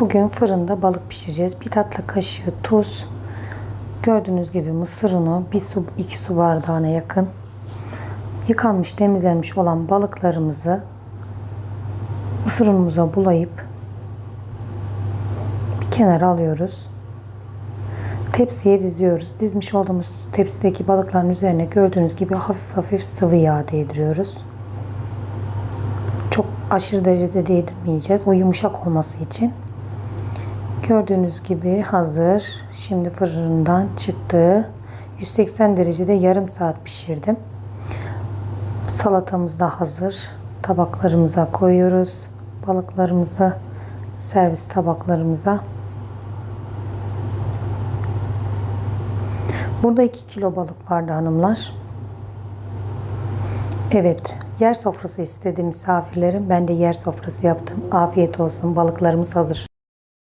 Bugün fırında balık pişireceğiz. Bir tatlı kaşığı tuz. Gördüğünüz gibi mısır unu bir su, iki su bardağına yakın. Yıkanmış, temizlenmiş olan balıklarımızı mısır unumuza bulayıp bir kenara alıyoruz. Tepsiye diziyoruz. Dizmiş olduğumuz tepsideki balıkların üzerine gördüğünüz gibi hafif hafif sıvı yağ değdiriyoruz. Çok aşırı derecede değdirmeyeceğiz. O yumuşak olması için. Gördüğünüz gibi hazır. Şimdi fırından çıktı. 180 derecede yarım saat pişirdim. Salatamız da hazır. Tabaklarımıza koyuyoruz. Balıklarımızı servis tabaklarımıza. Burada 2 kilo balık vardı hanımlar. Evet, yer sofrası istedi misafirlerim. Ben de yer sofrası yaptım. Afiyet olsun. Balıklarımız hazır.